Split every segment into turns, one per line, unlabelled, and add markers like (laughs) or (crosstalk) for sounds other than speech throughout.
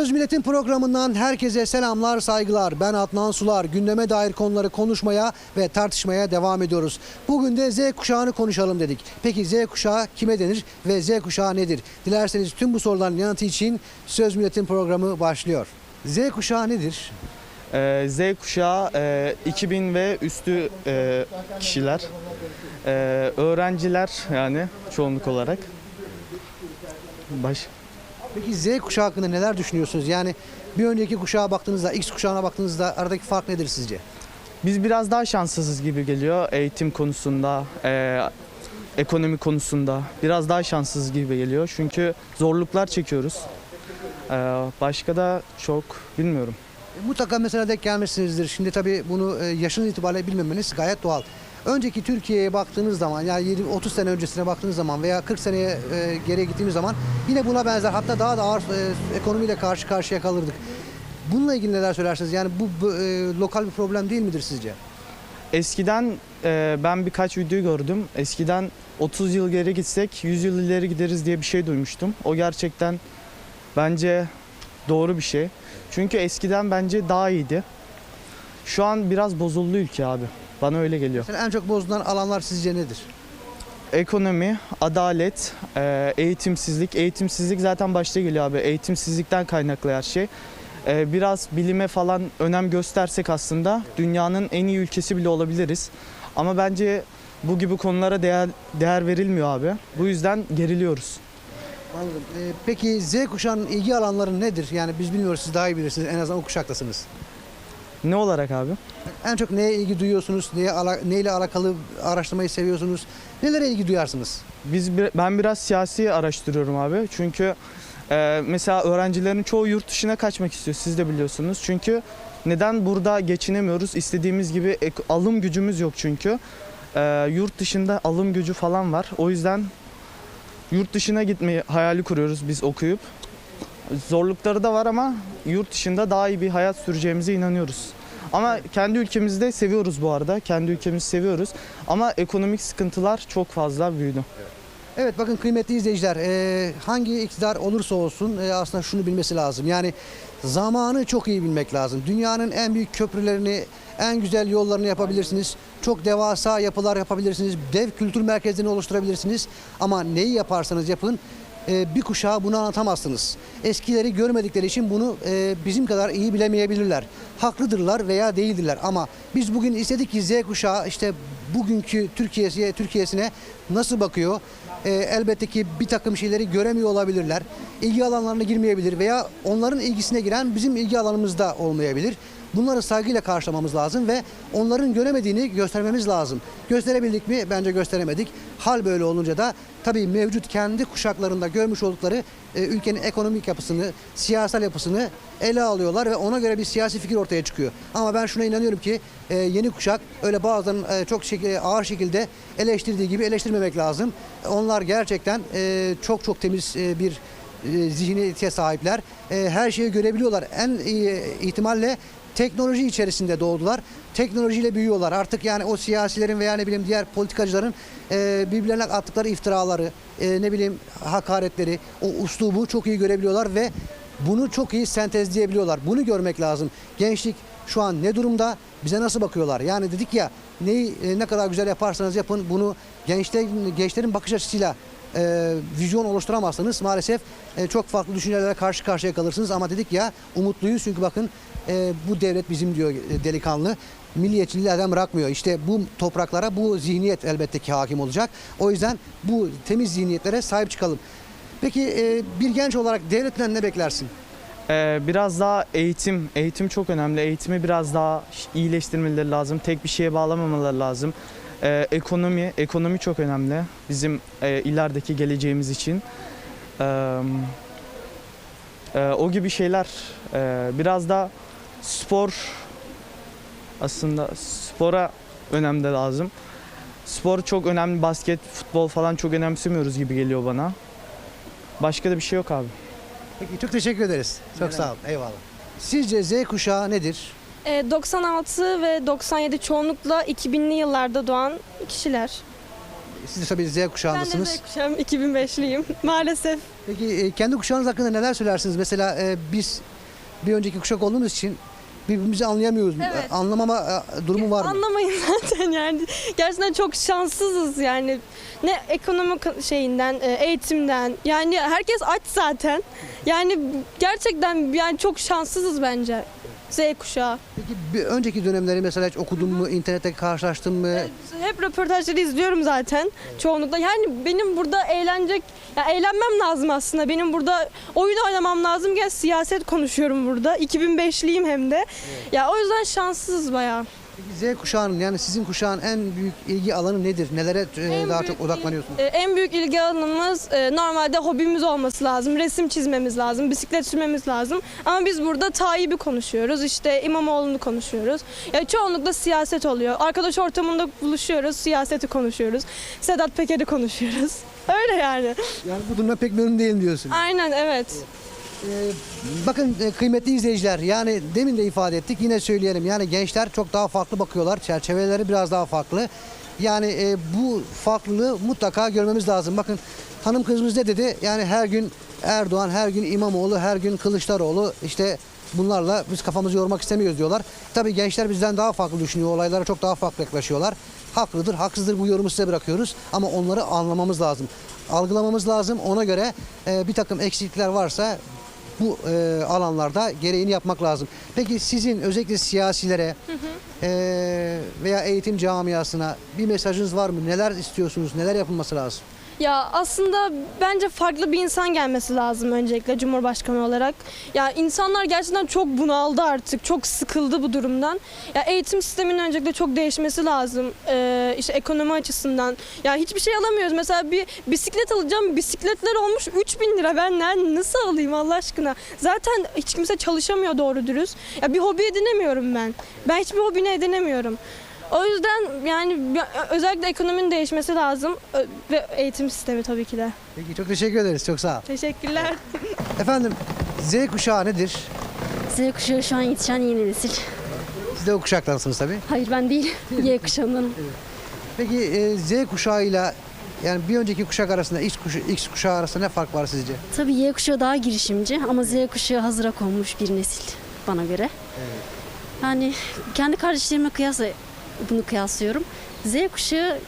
Söz Milletin programından herkese selamlar, saygılar. Ben Adnan Sular. Gündeme dair konuları konuşmaya ve tartışmaya devam ediyoruz. Bugün de Z kuşağını konuşalım dedik. Peki Z kuşağı kime denir ve Z kuşağı nedir? Dilerseniz tüm bu soruların yanıtı için Söz Milletin programı başlıyor. Z kuşağı nedir?
Ee, Z kuşağı e, 2000 ve üstü e, kişiler. Ee, öğrenciler yani çoğunluk olarak. Baş.
Peki Z kuşağı hakkında neler düşünüyorsunuz? Yani bir önceki kuşağa baktığınızda, X kuşağına baktığınızda aradaki fark nedir sizce?
Biz biraz daha şanssızız gibi geliyor eğitim konusunda, e, ekonomi konusunda. Biraz daha şanssız gibi geliyor çünkü zorluklar çekiyoruz. Ee, başka da çok bilmiyorum.
E, Mutlaka mesela denk gelmişsinizdir. Şimdi tabii bunu e, yaşınız itibariyle bilmemeniz gayet doğal. Önceki Türkiye'ye baktığınız zaman yani 20 30 sene öncesine baktığınız zaman veya 40 seneye e, geriye gittiğimiz zaman yine buna benzer hatta daha da ağır e, ekonomiyle karşı karşıya kalırdık. Bununla ilgili neler söylersiniz? Yani bu, e, lokal bir problem değil midir sizce?
Eskiden e, ben birkaç video gördüm. Eskiden 30 yıl geri gitsek 100 yıl ileri gideriz diye bir şey duymuştum. O gerçekten bence doğru bir şey. Çünkü eskiden bence daha iyiydi. Şu an biraz bozuldu ülke abi. Bana öyle geliyor.
Mesela en çok bozulan alanlar sizce nedir?
Ekonomi, adalet, e, eğitimsizlik. Eğitimsizlik zaten başta geliyor abi. Eğitimsizlikten kaynaklı her şey. E, biraz bilime falan önem göstersek aslında dünyanın en iyi ülkesi bile olabiliriz. Ama bence bu gibi konulara değer değer verilmiyor abi. Bu yüzden geriliyoruz.
Anladım. E, peki Z kuşağının ilgi alanları nedir? Yani biz bilmiyoruz siz daha iyi bilirsiniz. En azından o kuşaktasınız.
Ne olarak abi?
En çok neye ilgi duyuyorsunuz? Neye ala, neyle alakalı araştırmayı seviyorsunuz? Nelere ilgi duyarsınız?
Biz ben biraz siyasi araştırıyorum abi. Çünkü e, mesela öğrencilerin çoğu yurt dışına kaçmak istiyor. Siz de biliyorsunuz. Çünkü neden burada geçinemiyoruz? İstediğimiz gibi ek- alım gücümüz yok çünkü. E, yurt dışında alım gücü falan var. O yüzden yurt dışına gitmeyi hayali kuruyoruz biz okuyup. Zorlukları da var ama yurt dışında daha iyi bir hayat süreceğimize inanıyoruz. Ama kendi ülkemizde seviyoruz bu arada. Kendi ülkemizi seviyoruz. Ama ekonomik sıkıntılar çok fazla büyüdü.
Evet bakın kıymetli izleyiciler e, hangi iktidar olursa olsun e, aslında şunu bilmesi lazım. Yani zamanı çok iyi bilmek lazım. Dünyanın en büyük köprülerini, en güzel yollarını yapabilirsiniz. Çok devasa yapılar yapabilirsiniz. Dev kültür merkezlerini oluşturabilirsiniz. Ama neyi yaparsanız yapın e, bir kuşağa bunu anlatamazsınız. Eskileri görmedikleri için bunu e, bizim kadar iyi bilemeyebilirler. Haklıdırlar veya değildirler ama biz bugün istedik ki Z kuşağı işte bugünkü Türkiye'ye Türkiye'sine nasıl bakıyor? E, elbette ki bir takım şeyleri göremiyor olabilirler. İlgi alanlarına girmeyebilir veya onların ilgisine giren bizim ilgi alanımızda olmayabilir. Bunları saygıyla karşılamamız lazım ve onların göremediğini göstermemiz lazım. Gösterebildik mi? Bence gösteremedik. Hal böyle olunca da tabii mevcut kendi kuşaklarında görmüş oldukları e, ülkenin ekonomik yapısını, siyasal yapısını ele alıyorlar ve ona göre bir siyasi fikir ortaya çıkıyor. Ama ben şuna inanıyorum ki e, yeni kuşak öyle bazılarının e, çok şek- ağır şekilde eleştirdiği gibi eleştirmemek lazım. Onlar gerçekten e, çok çok temiz e, bir e, zihniyete sahipler. E, her şeyi görebiliyorlar. En iyi ihtimalle teknoloji içerisinde doğdular. Teknolojiyle büyüyorlar. Artık yani o siyasilerin veya ne bileyim diğer politikacıların e, birbirlerine attıkları iftiraları, e, ne bileyim hakaretleri, o uslubu çok iyi görebiliyorlar ve bunu çok iyi sentezleyebiliyorlar. Bunu görmek lazım. Gençlik şu an ne durumda? Bize nasıl bakıyorlar? Yani dedik ya neyi e, ne kadar güzel yaparsanız yapın bunu gençlerin gençlerin bakış açısıyla e, vizyon oluşturamazsanız maalesef e, çok farklı düşüncelere karşı karşıya kalırsınız. Ama dedik ya umutluyuz çünkü bakın e, bu devlet bizim diyor e, delikanlı. Milliyetçiliği elden bırakmıyor. İşte bu topraklara bu zihniyet elbette ki hakim olacak. O yüzden bu temiz zihniyetlere sahip çıkalım. Peki e, bir genç olarak devletten ne beklersin?
Ee, biraz daha eğitim, eğitim çok önemli. Eğitimi biraz daha iyileştirmeleri lazım. Tek bir şeye bağlamamaları lazım. Ee, ekonomi, ekonomi çok önemli bizim e, ilerideki geleceğimiz için. Ee, e, o gibi şeyler. Ee, biraz da spor, aslında spora önem de lazım. Spor çok önemli. Basket, futbol falan çok önemsemiyoruz gibi geliyor bana. Başka da bir şey yok abi.
Peki çok teşekkür ederiz. Çok sağ olun. Eyvallah. Sizce Z kuşağı nedir?
E, 96 ve 97 çoğunlukla 2000'li yıllarda doğan kişiler.
Siz de tabii Z
Ben de
kuşağındasınız.
Z kuşağım, 2005'liyim (laughs) maalesef.
Peki e, kendi kuşağınız hakkında neler söylersiniz? Mesela e, biz bir önceki kuşak olduğumuz için birbirimizi anlayamıyoruz.
Evet.
Anlamama e, durumu var mı?
Anlamayın (laughs) zaten yani. Gerçekten çok şanssızız yani. Ne ekonomik şeyinden, e, eğitimden. Yani herkes aç zaten. Yani gerçekten yani çok şanssızız bence. Z kuşağı.
Peki bir önceki dönemleri mesela hiç okudun mu, internette karşılaştın mı?
Hep röportajları izliyorum zaten çoğunlukla. Yani benim burada eğlenecek, ya eğlenmem lazım aslında. Benim burada oyun oynamam lazım. Gel siyaset konuşuyorum burada. 2005'liyim hem de. Ya o yüzden şanssızız bayağı.
Z kuşağının yani sizin kuşağın en büyük ilgi alanı nedir? Nelere e,
En
daha
büyük
çok odaklanıyorsunuz?
Ee, en büyük ilgi alanımız e, normalde hobimiz olması lazım. Resim çizmemiz lazım, bisiklet sürmemiz lazım. Ama biz burada Tayyip'i konuşuyoruz, işte İmamoğlu'nu konuşuyoruz. Ya çoğunlukla siyaset oluyor. Arkadaş ortamında buluşuyoruz, siyaseti konuşuyoruz. Sedat Peker'i konuşuyoruz. (laughs) Öyle yani.
Yani bu durumda pek memnun değilim diyorsun.
Aynen evet.
Ee, bakın e, kıymetli izleyiciler yani demin de ifade ettik yine söyleyelim. Yani gençler çok daha farklı bakıyorlar çerçeveleri biraz daha farklı. Yani e, bu farklılığı mutlaka görmemiz lazım. Bakın hanım kızımız ne dedi? Yani her gün Erdoğan her gün İmamoğlu her gün Kılıçdaroğlu işte bunlarla biz kafamızı yormak istemiyoruz diyorlar. Tabii gençler bizden daha farklı düşünüyor olaylara çok daha farklı yaklaşıyorlar. Haklıdır haksızdır bu yorumu size bırakıyoruz ama onları anlamamız lazım. Algılamamız lazım. Ona göre e, bir takım eksiklikler varsa bu e, alanlarda gereğini yapmak lazım. Peki sizin özellikle siyasilere e, veya eğitim camiasına bir mesajınız var mı? Neler istiyorsunuz? Neler yapılması lazım?
Ya aslında bence farklı bir insan gelmesi lazım öncelikle Cumhurbaşkanı olarak. Ya insanlar gerçekten çok bunaldı artık, çok sıkıldı bu durumdan. Ya eğitim sisteminin öncelikle çok değişmesi lazım. Ee, işte ekonomi açısından. Ya hiçbir şey alamıyoruz. Mesela bir bisiklet alacağım. Bisikletler olmuş 3000 lira. Ben ne- nasıl alayım Allah aşkına? Zaten hiç kimse çalışamıyor doğru dürüst. Ya bir hobi edinemiyorum ben. Ben hiçbir hobini edinemiyorum. O yüzden yani ya- özellikle ekonominin değişmesi lazım ve eğitim sistemi tabii ki de.
Peki çok teşekkür ederiz. Çok sağ ol.
Teşekkürler. (laughs)
Efendim Z kuşağı nedir?
Z kuşağı şu an yetişen yeni nesil.
Siz de o kuşaktansınız tabii.
Hayır ben değil. (laughs) Y kuşağındanım.
Peki e, Z kuşağıyla yani bir önceki kuşak arasında X, kuş, X kuşağı arasında ne fark var sizce?
Tabii Y kuşağı daha girişimci ama Z kuşağı hazıra konmuş bir nesil bana göre. Yani kendi kardeşlerime kıyasla bunu kıyaslıyorum. Z kuşağı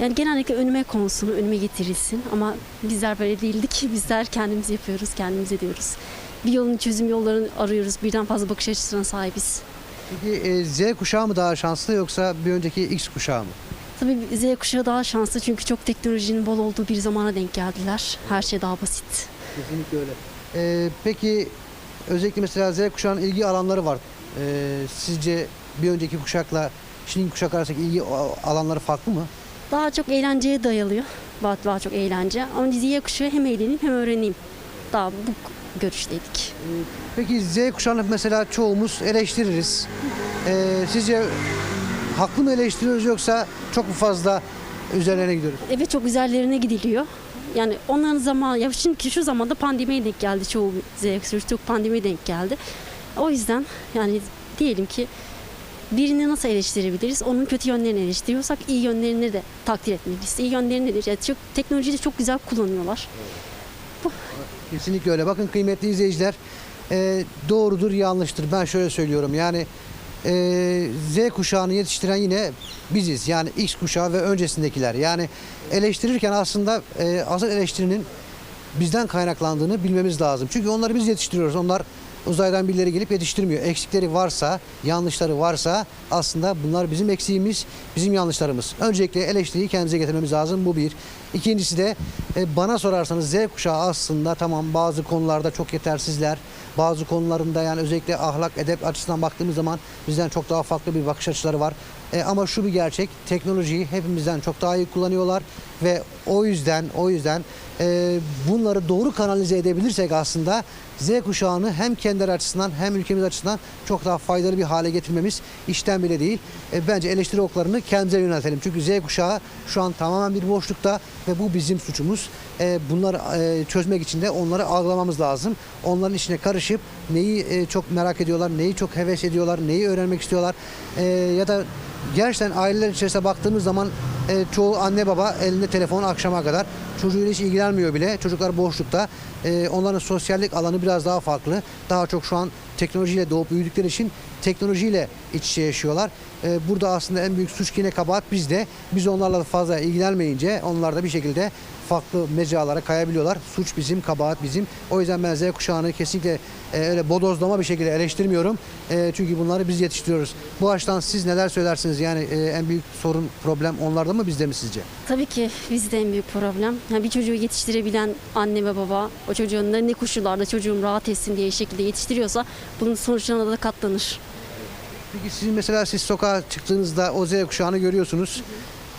yani genellikle önüme konsun, önüme getirilsin ama bizler böyle değildik. (laughs) Bizler kendimiz yapıyoruz, kendimiz ediyoruz. Bir yolun çözüm yollarını arıyoruz. Birden fazla bakış açısına sahibiz.
Peki e, Z kuşağı mı daha şanslı yoksa bir önceki X kuşağı mı?
Tabii Z kuşağı daha şanslı çünkü çok teknolojinin bol olduğu bir zamana denk geldiler. Her şey daha basit.
Kesinlikle öyle. Ee, peki özellikle mesela Z kuşağının ilgi alanları var. Ee, sizce bir önceki kuşakla şimdiki kuşak arasındaki ilgi alanları farklı mı?
Daha çok eğlenceye dayalıyor. Daha, daha çok eğlence. Ama Z kuşağı hem eğleneyim hem öğreneyim. Daha bu görüşteydik.
Peki Z kuşağını mesela çoğumuz eleştiririz. Ee, sizce haklı mı eleştiriyoruz yoksa çok mu fazla üzerlerine gidiyoruz?
Evet çok üzerlerine gidiliyor. Yani onların zaman ya şimdi şu zamanda pandemiye denk geldi çoğu Z kuşağı çok pandemiye denk geldi. O yüzden yani diyelim ki birini nasıl eleştirebiliriz? Onun kötü yönlerini eleştiriyorsak iyi yönlerini de takdir etmeliyiz. İyi yönleri nedir? Yani çok, teknolojiyi de çok güzel kullanıyorlar.
Kesinlikle öyle. Bakın kıymetli izleyiciler e, doğrudur yanlıştır. Ben şöyle söylüyorum yani e, Z kuşağını yetiştiren yine biziz. Yani X kuşağı ve öncesindekiler. Yani eleştirirken aslında e, asıl eleştirinin bizden kaynaklandığını bilmemiz lazım. Çünkü onları biz yetiştiriyoruz. Onlar uzaydan birileri gelip yetiştirmiyor. Eksikleri varsa, yanlışları varsa aslında bunlar bizim eksiğimiz, bizim yanlışlarımız. Öncelikle eleştiriyi kendimize getirmemiz lazım. Bu bir. İkincisi de e, bana sorarsanız Z kuşağı aslında tamam bazı konularda çok yetersizler. Bazı konularında yani özellikle ahlak, edep açısından baktığımız zaman bizden çok daha farklı bir bakış açıları var. E, ama şu bir gerçek, teknolojiyi hepimizden çok daha iyi kullanıyorlar ve o yüzden o yüzden e, bunları doğru kanalize edebilirsek aslında Z kuşağını hem kendileri açısından hem ülkemiz açısından çok daha faydalı bir hale getirmemiz işten bile değil. E, bence eleştiri oklarını kendimize yöneltelim. Çünkü Z kuşağı şu an tamamen bir boşlukta ve bu bizim suçumuz. E, bunları e, çözmek için de onları algılamamız lazım. Onların içine karışıp neyi e, çok merak ediyorlar, neyi çok heves ediyorlar, neyi öğrenmek istiyorlar e, ya da gerçekten aileler içerisinde baktığımız zaman E, çoğu anne baba elinde telefon akşama kadar. Çocuğuyla hiç ilgilenmiyor bile. Çocuklar boşlukta. E, onların sosyallik alanı biraz daha farklı. Daha çok şu an teknolojiyle doğup büyüdükleri için teknolojiyle iç içe yaşıyorlar. E, burada aslında en büyük suç yine kabahat bizde. Biz onlarla fazla ilgilenmeyince onlar da bir şekilde farklı mecralara kayabiliyorlar. Suç bizim, kabahat bizim. O yüzden ben Z kuşağını kesinlikle e, öyle bodozlama bir şekilde eleştirmiyorum. E, çünkü bunları biz yetiştiriyoruz. Bu açıdan siz neler söylersiniz? Yani e, en büyük sorun, problem onlarda mı bizde mi sizce?
Tabii ki bizde en büyük problem. Yani bir çocuğu yetiştirebilen anne ve baba o çocuğun ne koşullarda çocuğum rahat etsin diye şekilde yetiştiriyorsa bunun sonuçlarına da katlanır.
Peki siz mesela siz sokağa çıktığınızda o Z kuşağını görüyorsunuz.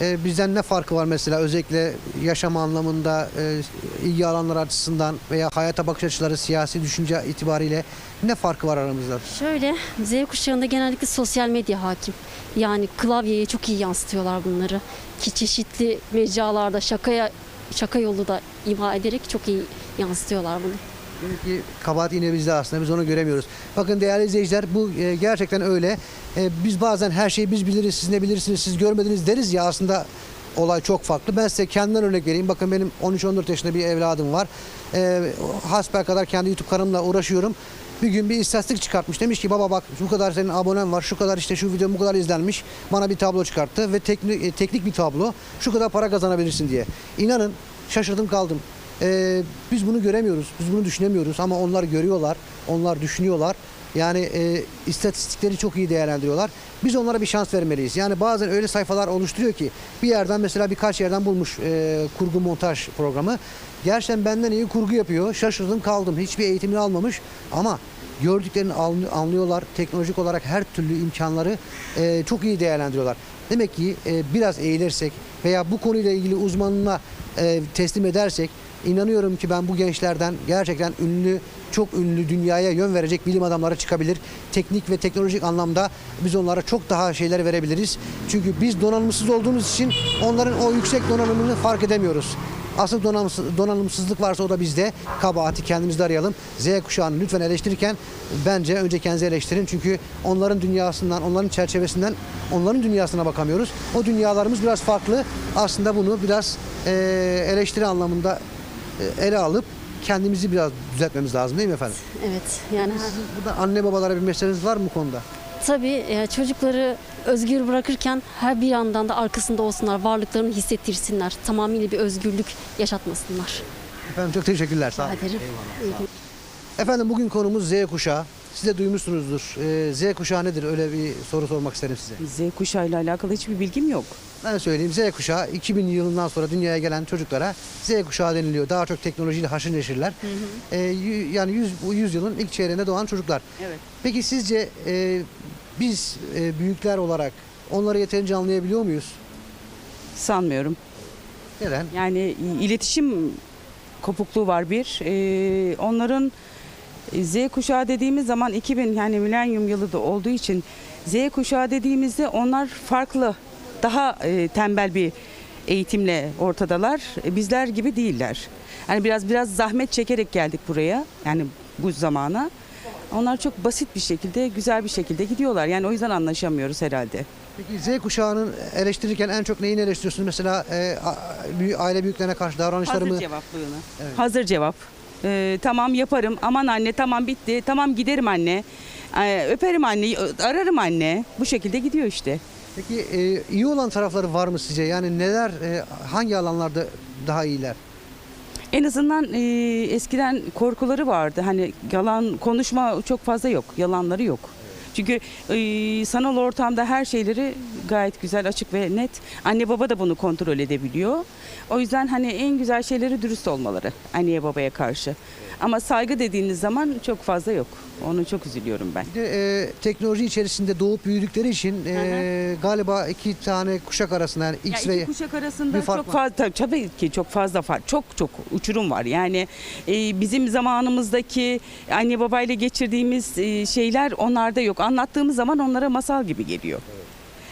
E, bizden ne farkı var mesela özellikle yaşam anlamında, e, ilgi alanları açısından veya hayata bakış açıları, siyasi düşünce itibariyle ne farkı var aramızda?
Şöyle Z kuşağında genellikle sosyal medya hakim. Yani klavyeye çok iyi yansıtıyorlar bunları. Ki çeşitli mecralarda şakaya şaka yolu da ima ederek çok iyi yansıtıyorlar bunu.
Demek ki kabahat yine bizde aslında biz onu göremiyoruz. Bakın değerli izleyiciler bu e, gerçekten öyle. E, biz bazen her şeyi biz biliriz, siz ne bilirsiniz, siz görmediniz deriz ya aslında olay çok farklı. Ben size kendimden örnek vereyim. Bakın benim 13-14 yaşında bir evladım var. E, hasbel kadar kendi YouTube kanalımla uğraşıyorum. Bir gün bir istatistik çıkartmış. Demiş ki baba bak şu kadar senin abonen var, şu kadar işte şu video bu kadar izlenmiş. Bana bir tablo çıkarttı ve teknik, e, teknik bir tablo. Şu kadar para kazanabilirsin diye. İnanın şaşırdım kaldım. Ee, biz bunu göremiyoruz, biz bunu düşünemiyoruz ama onlar görüyorlar, onlar düşünüyorlar. Yani e, istatistikleri çok iyi değerlendiriyorlar. Biz onlara bir şans vermeliyiz. Yani bazen öyle sayfalar oluşturuyor ki bir yerden mesela birkaç yerden bulmuş e, kurgu montaj programı. Gerçekten benden iyi kurgu yapıyor. Şaşırdım kaldım. Hiçbir eğitimini almamış ama gördüklerini anlı- anlıyorlar. Teknolojik olarak her türlü imkanları e, çok iyi değerlendiriyorlar. Demek ki e, biraz eğilirsek veya bu konuyla ilgili uzmanına e, teslim edersek inanıyorum ki ben bu gençlerden gerçekten ünlü, çok ünlü dünyaya yön verecek bilim adamları çıkabilir. Teknik ve teknolojik anlamda biz onlara çok daha şeyler verebiliriz. Çünkü biz donanımsız olduğumuz için onların o yüksek donanımını fark edemiyoruz. Asıl donanımsız, donanımsızlık varsa o da bizde. Kabahati kendimizde arayalım. Z kuşağını lütfen eleştirirken bence önce kendinizi eleştirin. Çünkü onların dünyasından, onların çerçevesinden onların dünyasına bakamıyoruz. O dünyalarımız biraz farklı. Aslında bunu biraz eee, eleştiri anlamında e, ele alıp kendimizi biraz düzeltmemiz lazım değil mi efendim?
Evet yani
Sizin burada anne babalara bir mesajınız var mı bu konuda?
Tabii e, çocukları özgür bırakırken her bir yandan da arkasında olsunlar, varlıklarını hissettirsinler. Tamamıyla bir özgürlük yaşatmasınlar.
Efendim çok teşekkürler. Sağ olun.
Rica ederim. İyi günler.
Efendim bugün konumuz Z kuşağı. Siz de duymuşsunuzdur. Ee, Z kuşağı nedir? Öyle bir soru sormak isterim size.
Z kuşağıyla alakalı hiçbir bilgim yok.
Ben söyleyeyim Z kuşağı 2000 yılından sonra dünyaya gelen çocuklara Z kuşağı deniliyor. Daha çok teknolojiyle haşır neşirler. Ee, y- yani 100, bu 100 yılın ilk çeyreğinde doğan çocuklar.
Evet.
Peki sizce e, biz e, büyükler olarak onları yeterince anlayabiliyor muyuz?
Sanmıyorum.
Neden?
Yani iletişim kopukluğu var bir. Ee, onların e, Z kuşağı dediğimiz zaman 2000 yani milenyum yılı da olduğu için Z kuşağı dediğimizde onlar farklı, daha e, tembel bir eğitimle ortadalar. E, bizler gibi değiller. Yani biraz biraz zahmet çekerek geldik buraya. Yani bu zamana. Onlar çok basit bir şekilde, güzel bir şekilde gidiyorlar. Yani o yüzden anlaşamıyoruz herhalde.
Peki Z kuşağının eleştirirken en çok neyini eleştiriyorsunuz? Mesela e, aile büyüklerine karşı davranışları mı?
Hazır cevaplığını.
Evet.
Hazır cevap. Ee, tamam yaparım. Aman anne tamam bitti. Tamam giderim anne. Ee, öperim anneyi, ö- ararım anne. Bu şekilde gidiyor işte.
Peki e, iyi olan tarafları var mı sizce? Yani neler, e, hangi alanlarda daha iyiler?
En azından e, eskiden korkuları vardı. Hani yalan konuşma çok fazla yok. Yalanları yok. Çünkü e, sanal ortamda her şeyleri gayet güzel, açık ve net. Anne baba da bunu kontrol edebiliyor. O yüzden hani en güzel şeyleri dürüst olmaları anneye babaya karşı. Ama saygı dediğiniz zaman çok fazla yok. Onu çok üzülüyorum ben.
Bir de e, teknoloji içerisinde doğup büyüdükleri için e, galiba iki tane kuşak arasında yani
Ya
X
iki
ve
kuşak arasında
bir fark
çok
var.
fazla tabii, tabii ki çok fazla fark çok çok uçurum var. Yani e, bizim zamanımızdaki anne babayla geçirdiğimiz e, şeyler onlarda yok. Anlattığımız zaman onlara masal gibi geliyor.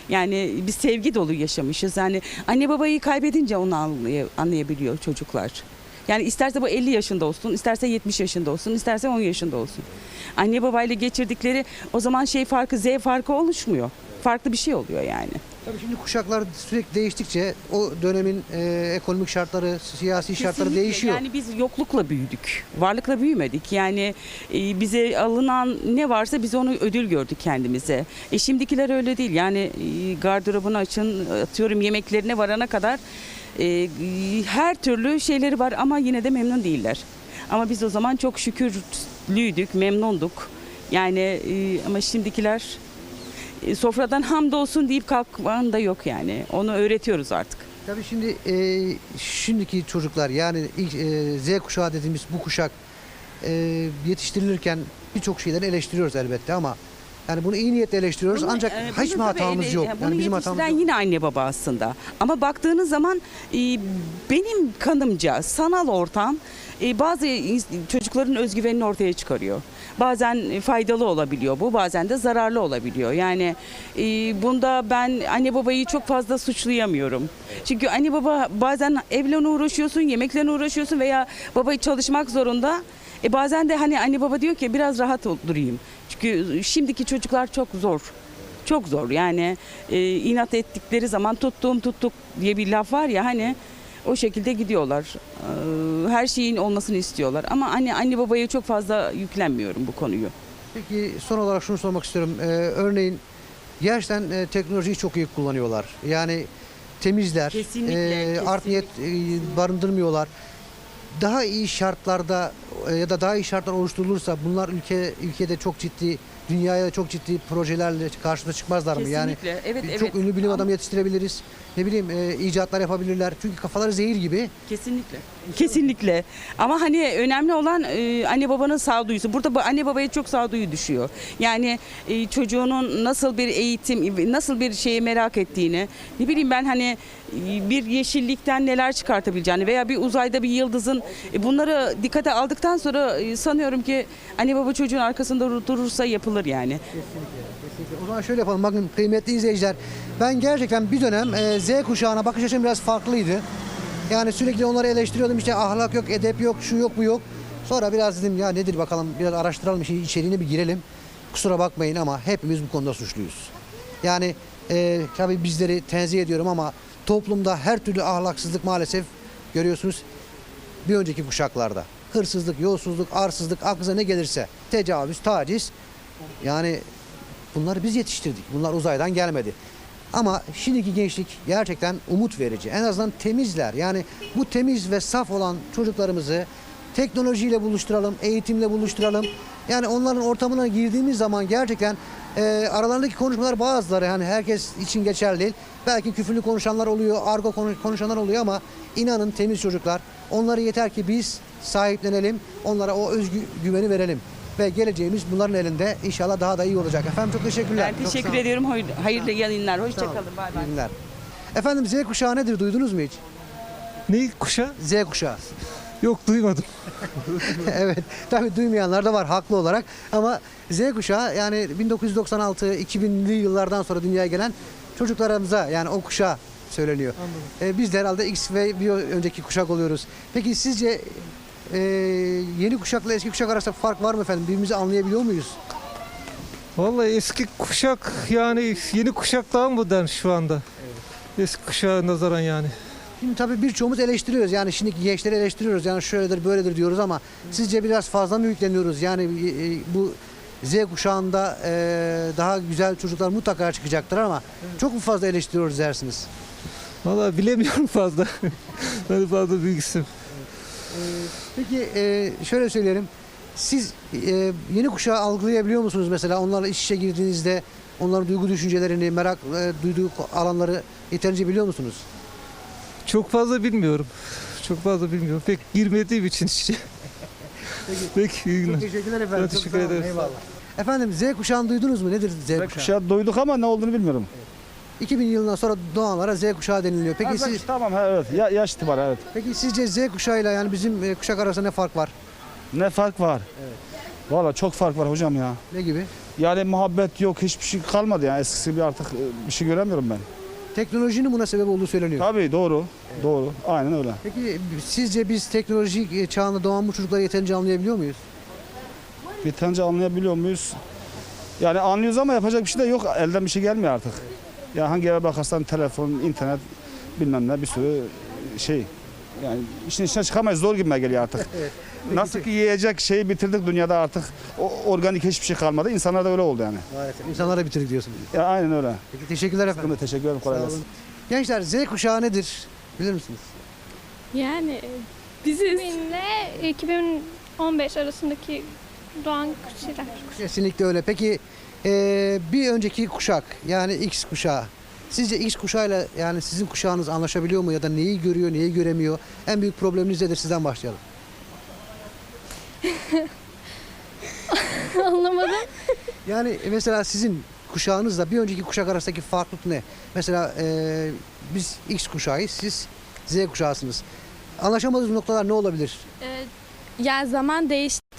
Yani biz sevgi dolu yaşamışız. Yani anne babayı kaybedince onu anlay- anlayabiliyor çocuklar. Yani isterse bu 50 yaşında olsun, isterse 70 yaşında olsun, isterse 10 yaşında olsun. Anne babayla geçirdikleri o zaman şey farkı, Z farkı oluşmuyor. Farklı bir şey oluyor yani.
Tabii şimdi kuşaklar sürekli değiştikçe o dönemin e, ekonomik şartları, siyasi şartları
Kesinlikle.
değişiyor.
Yani biz yoklukla büyüdük. Varlıkla büyümedik. Yani e, bize alınan ne varsa biz onu ödül gördük kendimize. E şimdikiler öyle değil. Yani e, gardırobunu açın, atıyorum yemeklerine varana kadar e, her türlü şeyleri var ama yine de memnun değiller. Ama biz o zaman çok şükürlüydük, memnunduk. Yani e, ama şimdikiler sofradan hamdolsun deyip kalkman da yok yani. Onu öğretiyoruz artık.
Tabii şimdi e, şimdiki çocuklar yani ilk e, Z kuşağı dediğimiz bu kuşak e, yetiştirilirken birçok şeyleri eleştiriyoruz elbette ama yani bunu iyi niyetle eleştiriyoruz
Bunu,
ancak
e,
hiç mi hatamız
ele-
yok?
Bunu
Yani bizim hatamız yok.
yine anne baba aslında. Ama baktığınız zaman e, benim kanımca sanal ortam e, bazı çocukların özgüvenini ortaya çıkarıyor. Bazen faydalı olabiliyor bu, bazen de zararlı olabiliyor. Yani e, bunda ben anne babayı çok fazla suçlayamıyorum. Çünkü anne baba bazen evle uğraşıyorsun, yemekle uğraşıyorsun veya babayı çalışmak zorunda. E bazen de hani anne baba diyor ki biraz rahat durayım. Çünkü şimdiki çocuklar çok zor. Çok zor yani e, inat ettikleri zaman tuttuğum tuttuk diye bir laf var ya hani o şekilde gidiyorlar. E, her şeyin olmasını istiyorlar ama anne anne babaya çok fazla yüklenmiyorum bu konuyu.
Peki son olarak şunu sormak istiyorum. Ee, örneğin gerçekten e, teknolojiyi çok iyi kullanıyorlar. Yani temizler,
Kesinlikle,
e, art niyet e, barındırmıyorlar. Daha iyi şartlarda e, ya da daha iyi şartlar oluşturulursa bunlar ülke ülkede çok ciddi dünyaya çok ciddi projelerle karşımıza çıkmazlar mı? Yani
Kesinlikle. Evet,
çok
evet.
ünlü bilim adamı yetiştirebiliriz. Ne bileyim e, icatlar yapabilirler. Çünkü kafaları zehir gibi.
Kesinlikle. Kesinlikle. Ama hani önemli olan e, anne babanın sağduyusu. Burada bu anne babaya çok sağduyu düşüyor. Yani e, çocuğunun nasıl bir eğitim, nasıl bir şeye merak ettiğini, ne bileyim ben hani bir yeşillikten neler çıkartabileceğini veya bir uzayda bir yıldızın e, bunları dikkate aldıktan sonra e, sanıyorum ki anne baba çocuğun arkasında dur- durursa yapılır yani.
O zaman şöyle yapalım. Bakın kıymetli izleyiciler. Ben gerçekten bir dönem e, Z kuşağına bakış açım biraz farklıydı. Yani sürekli onları eleştiriyordum. İşte ahlak yok, edep yok, şu yok, bu yok. Sonra biraz dedim ya nedir bakalım biraz araştıralım işin içeriğine bir girelim. Kusura bakmayın ama hepimiz bu konuda suçluyuz. Yani e, tabii bizleri tenzih ediyorum ama toplumda her türlü ahlaksızlık maalesef görüyorsunuz bir önceki kuşaklarda. Hırsızlık, yolsuzluk, arsızlık, aklınıza ne gelirse tecavüz, taciz. Yani Bunları biz yetiştirdik. Bunlar uzaydan gelmedi. Ama şimdiki gençlik gerçekten umut verici. En azından temizler. Yani bu temiz ve saf olan çocuklarımızı teknolojiyle buluşturalım, eğitimle buluşturalım. Yani onların ortamına girdiğimiz zaman gerçekten e, aralarındaki konuşmalar bazıları yani herkes için geçerli değil. Belki küfürlü konuşanlar oluyor, argo konu- konuşanlar oluyor ama inanın temiz çocuklar. Onları yeter ki biz sahiplenelim, onlara o özgü güveni verelim. Ve geleceğimiz bunların elinde inşallah daha da iyi olacak. Efendim çok teşekkürler.
Ben
Çok
teşekkür
sağ olun.
ediyorum. Hayırlı yayınlar. Hoşçakalın. Bay bay.
Efendim Z kuşağı nedir duydunuz mu hiç?
Ne kuşa?
Z kuşağı.
Yok duymadım. (laughs)
evet tabii duymayanlar da var haklı olarak ama Z kuşağı yani 1996-2000'li yıllardan sonra dünyaya gelen çocuklarımıza yani o kuşağı söyleniyor. Ee, biz de herhalde X ve bir önceki kuşak oluyoruz. Peki sizce e, yeni kuşakla eski kuşak arasında fark var mı efendim? Birbirimizi anlayabiliyor muyuz?
Vallahi eski kuşak yani yeni kuşak daha modern şu anda. Eski kuşağa nazaran yani.
Şimdi tabii birçoğumuz eleştiriyoruz. Yani şimdiki gençleri eleştiriyoruz. Yani şöyledir böyledir diyoruz ama sizce biraz fazla mı yükleniyoruz? Yani e, bu Z kuşağında e, daha güzel çocuklar mutlaka çıkacaktır ama çok mu fazla eleştiriyoruz dersiniz?
Vallahi bilemiyorum (laughs) fazla. ben fazla bilgisim.
Peki e, şöyle söyleyelim. Siz e, yeni kuşağı algılayabiliyor musunuz mesela? Onlarla iç içe girdiğinizde onların duygu düşüncelerini, merak e, duyduğu alanları yeterince biliyor musunuz?
Çok fazla bilmiyorum. Çok fazla bilmiyorum. Pek girmediğim için işte. Peki iyi günler.
teşekkürler efendim.
Ben teşekkür ederim.
Eyvallah. Efendim Z kuşağını duydunuz mu? Nedir Z kuşağı?
Kuşağı duyduk ama ne olduğunu bilmiyorum.
2000 yılından sonra doğanlara Z kuşağı deniliyor. Peki siz
Tamam ha, evet ya, yaş itibarı evet.
peki sizce Z kuşağıyla yani bizim e, kuşak arasında ne fark var?
Ne fark var? Valla çok fark var hocam ya.
Ne gibi?
Yani muhabbet yok hiçbir şey kalmadı ya eskisi gibi artık e, bir şey göremiyorum ben.
Teknolojinin buna sebep olduğu söyleniyor.
Tabii doğru doğru aynen öyle.
Peki sizce biz teknoloji çağında doğan bu çocukları yeterince anlayabiliyor muyuz?
Tane anlayabiliyor muyuz? Yani anlıyoruz ama yapacak bir şey de yok elden bir şey gelmiyor artık. Ya hangi eve bakarsan telefon, internet bilmem ne bir sürü şey. Yani işin içine çıkamayız zor gibime geliyor artık. (laughs)
Evet.
Nasıl ki yiyecek şeyi bitirdik dünyada artık o organik hiçbir şey kalmadı. İnsanlar da öyle oldu yani.
Maalesef. İnsanlara bitirdik diyorsunuz.
Ya aynen öyle.
Peki teşekkürler efendim.
De teşekkür ederim. Kolay
Sağ
gelsin.
olun. Gençler Z kuşağı nedir? Bilir misiniz?
Yani biziz. 2000 ile 2015 arasındaki doğan kişiler.
Kesinlikle öyle. Peki eee, bir önceki kuşak yani X kuşağı sizce X kuşağıyla yani sizin kuşağınız anlaşabiliyor mu ya da neyi görüyor, neyi göremiyor? En büyük probleminiz nedir? Sizden başlayalım. (laughs)
Anlamadım.
Yani mesela sizin kuşağınızla bir önceki kuşak arasındaki farklılık ne? Mesela eee, biz X kuşağıyız, siz Z kuşağısınız. Anlaşamadığınız noktalar ne olabilir?
Ee, Yani zaman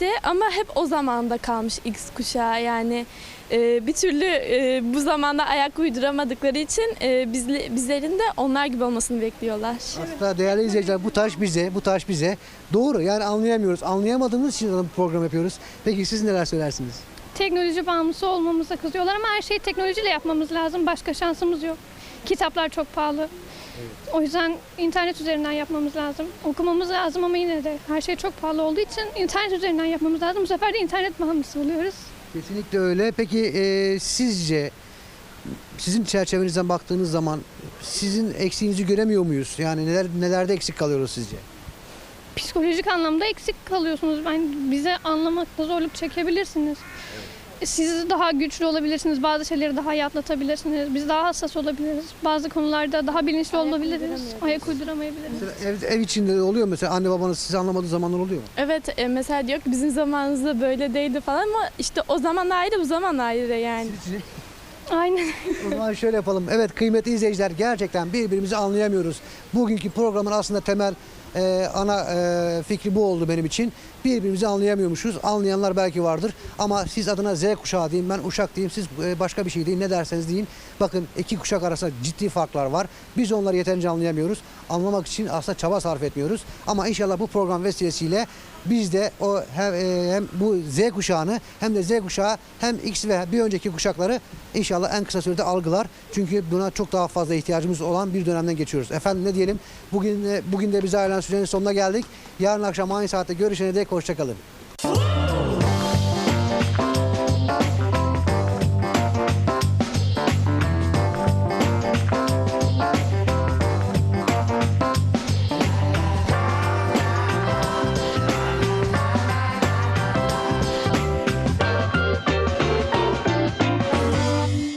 değişti ama hep o zamanda kalmış X kuşağı yani e, bir türlü e, bu zamanda ayak uyduramadıkları için e, bizle- bizlerin de onlar gibi olmasını bekliyorlar.
Aslında değerli izleyiciler bu taş bize, bu taş bize. Doğru yani anlayamıyoruz. Anlayamadığımız için bu program yapıyoruz. Peki siz neler söylersiniz?
Teknoloji bağımlısı olmamıza kızıyorlar ama her şeyi teknolojiyle yapmamız lazım. Başka şansımız yok. Kitaplar çok pahalı. O yüzden internet üzerinden yapmamız lazım. Okumamız lazım ama yine de her şey çok pahalı olduğu için internet üzerinden yapmamız lazım. Bu sefer de internet bağımlısı oluyoruz.
Kesinlikle öyle. Peki e, sizce sizin çerçevenizden baktığınız zaman sizin eksiğinizi göremiyor muyuz? Yani neler nelerde eksik kalıyoruz sizce?
Psikolojik anlamda eksik kalıyorsunuz. Ben bize anlamakta zorluk çekebilirsiniz. Siz daha güçlü olabilirsiniz. Bazı şeyleri daha iyi atlatabilirsiniz. Biz daha hassas olabiliriz. Bazı konularda daha bilinçli olabiliriz. Ayak uyduramayabiliriz.
Mesela ev, ev içinde de oluyor mesela anne babanız sizi anlamadığı zamanlar oluyor mu?
Evet e, mesela diyor ki bizim zamanımızda böyle değildi falan ama işte o zaman ayrı bu zaman ayrı yani.
Aynen.
O zaman şöyle yapalım. Evet kıymetli izleyiciler gerçekten birbirimizi anlayamıyoruz. Bugünkü programın aslında temel e, ana e, fikri bu oldu benim için. Birbirimizi anlayamıyormuşuz. Anlayanlar belki vardır. Ama siz adına Z kuşağı deyin, ben uşak diyeyim, siz e, başka bir şey deyin, ne derseniz deyin. Bakın iki kuşak arasında ciddi farklar var. Biz onları yeterince anlayamıyoruz. Anlamak için aslında çaba sarf etmiyoruz. Ama inşallah bu program vesilesiyle biz de o hem, e, hem bu Z kuşağını hem de Z kuşağı hem X ve bir önceki kuşakları inşallah en kısa sürede algılar. Çünkü buna çok daha fazla ihtiyacımız olan bir dönemden geçiyoruz. Efendim ne diyelim? Bugün bugün de bize ayrılan sürenin sonuna geldik. Yarın akşam aynı saatte görüşene dek Hoşçakalın.